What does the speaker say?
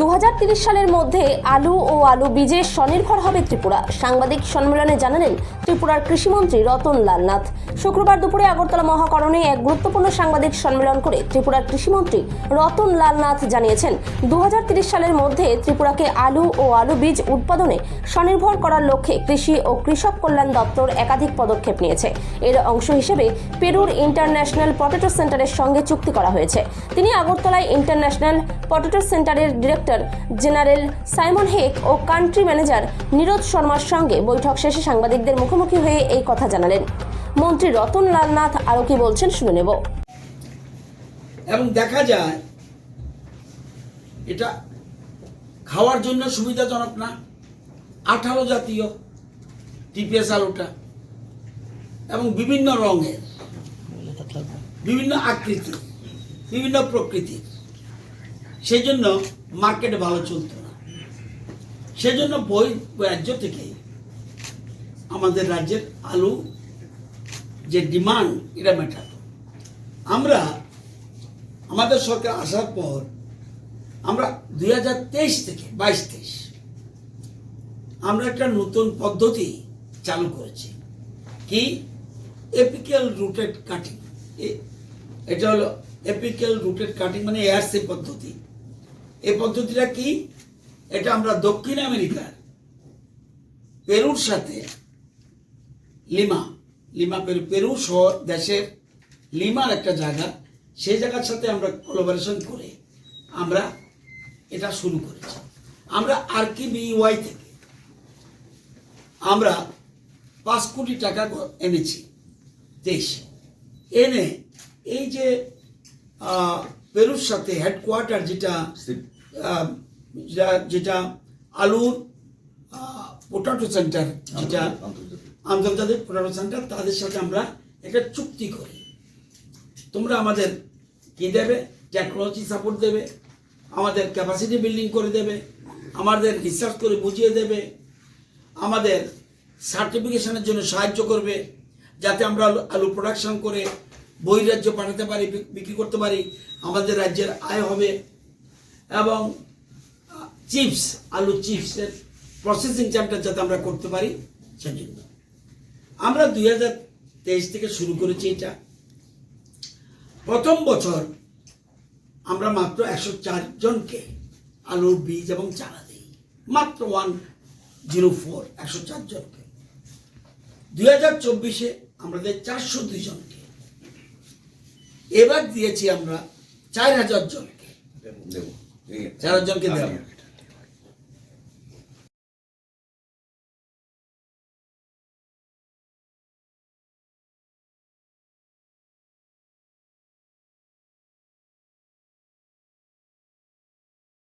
দু সালের মধ্যে আলু ও আলু বীজে স্বনির্ভর হবে ত্রিপুরা। সাংবাদিক সম্মেলনে জানালেন ত্রিপুরার কৃষিমন্ত্রী রতন লাল নাথ। শুক্রবার দুপুরে আগরতলা মহাকরণে এক গুরুত্বপূর্ণ সাংবাদিক সম্মেলন করে ত্রিপুরার কৃষিমন্ত্রী রতন লাল নাথ জানিয়েছেন, দু সালের মধ্যে ত্রিপুরাকে আলু ও আলু বীজ উৎপাদনে স্বনির্ভর করার লক্ষ্যে কৃষি ও কৃষক কল্যাণ দপ্তর একাধিক পদক্ষেপ নিয়েছে। এর অংশ হিসেবে পেরুর ইন্টারন্যাশনাল পটেটো সেন্টারের সঙ্গে চুক্তি করা হয়েছে। তিনি আগরতলায় ইন্টারন্যাশনাল পটেটো সেন্টারের ডিরেক্টর জেনারেল সাইমন হেক ও কান্ট্রি ম্যানেজার নীরজ শর্মার সঙ্গে বৈঠক শেষে সাংবাদিকদের মুখোমুখি হয়ে এই কথা জানালেন। মন্ত্রী রতন লাল নাথ আরও কি বলছেন শুনে নেব। এবং দেখা যায়, এটা খাওয়ার জন্য সুবিধাজনক না, আঠালো জাতীয় টিপিএস আলুটা এবং বিভিন্ন রঙের, বিভিন্ন আকৃতি বিভিন্ন প্রকৃতি সেই জন্য মার্কেটে ভালো চলতো না। সেজন্য বই রাজ্য থেকে আমাদের রাজ্যের আলু যে ডিমান্ড, এটা মেটাতো। আমরা, আমাদের সরকার আসার পর আমরা দুই হাজার তেইশ থেকে বাইশ তেইশ আমরা একটা নতুন পদ্ধতি চালু করেছি। কি? Apical rooted cutting. এটা হলো এপিক্যাল রুটেড কাটিং মানে এআরসি পদ্ধতি। এই পদ্ধতিটা কি? এটা আমরা দক্ষিণ আমেরিকার পেরুর সাথে লিমা লিমা পেরু পেরু শহর দেশের লিমার একটা জায়গা। সেই জায়গার সাথে আমরা কোলাবোরেশন করে আমরা এটা শুরু করেছি। আমরা আর কি বিওয়াই থেকে আমরা পাঁচ কোটি টাকা এনেছি দেশে। এনে এই যে পেরুর সাথে হেডকোয়ার্টার যেটা যেটা- আলুর পোটাটো সেন্টার যেটা আন্তর্জাতিক। পোটাটো সেন্টার তাদের সাথে আমরা একটা চুক্তি করি। তোমরা আমাদের কি দেবে? টেকনোলজি সাপোর্ট দেবে আমাদের ক্যাপাসিটি বিল্ডিং করে দেবে আমাদের রিসার্চ করে বুঝিয়ে দেবে আমাদের সার্টিফিকেশনের জন্য সাহায্য করবে যাতে আমরা আলু প্রোডাকশন করে বহিরাজ্য পাঠাতে পারি বিক্রি করতে পারি, আমাদের রাজ্যের আয় হবে। এবং চিপস, আলু চিপসের প্রসেসিং চ্যাপ্টার যাতে আমরা করতে পারি, সেজন্য। আমরা দুই হাজার তেইশ থেকে শুরু করেছি এটা। প্রথম বছর আমরা মাত্র একশো চারজনকে আলুর বীজ এবং চারা দিই। মাত্র ওয়ান জিরো ফোর একশো চারজনকে দুই হাজার চব্বিশে আমাদের চারশো দুই জনকে এবার দিয়েছি আমরা চার হাজার জনকে। চার হাজার জনকে দেব।